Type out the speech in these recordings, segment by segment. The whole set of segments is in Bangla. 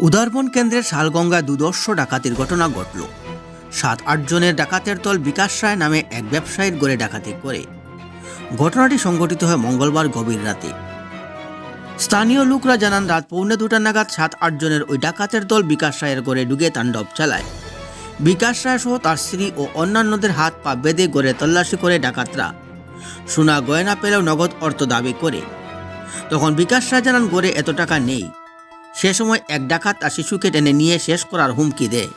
উদারবন কেন্দ্রের শালগঙ্গা দুদর্শ ডাকাতির ঘটনা ঘটল। সাত আটজনের ডাকাতের দল বিকাশ রায় নামে এক ব্যবসায়ীর গড়ে ডাকাতি করে। ঘটনাটি সংঘটিত হয় মঙ্গলবার গভীর রাতে। স্থানীয় লোকরা জানান, রাত পৌনে দুটা নাগাদ সাত আটজনের ওই ডাকাতের দল বিকাশ রায়ের গড়ে ঢুকে তাণ্ডব চালায়। বিকাশ রায় সহ তার স্ত্রী ও অন্যান্যদের হাত পা বেঁধে গড়ে তল্লাশি করে ডাকাতরা। সোনা গয়না পেলেও নগদ অর্থ দাবি করে। তখন বিকাশ রায় জানান, গড়ে এত টাকা নেই। সে সময় এক ডাকাত তার শিশুকে টেনে নিয়ে শেষ করার হুমকি দেয়।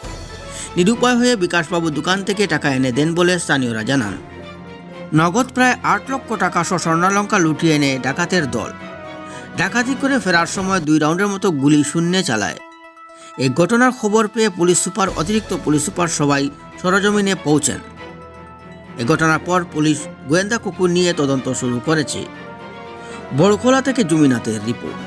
নিরুপায় হয়ে বিকাশবাবু দোকান থেকে টাকা এনে দেন বলে স্থানীয়রা জানান। নগদ প্রায় আট লক্ষ টাকা সহ স্বর্ণালঙ্কা লুটিয়ে এনে ডাকাতের দল। ডাকাতি করে ফেরার সময় দুই রাউন্ডের মতো গুলি শূন্যে চালায়। এই ঘটনার খবর পেয়ে পুলিশ সুপার, অতিরিক্ত পুলিশ সুপার সবাই সরজমিনে পৌঁছেন। এ ঘটনার পর পুলিশ গোয়েন্দা কুকুর নিয়ে তদন্ত শুরু করেছে। বড়খোলা থেকে জুমিনাথের রিপোর্ট।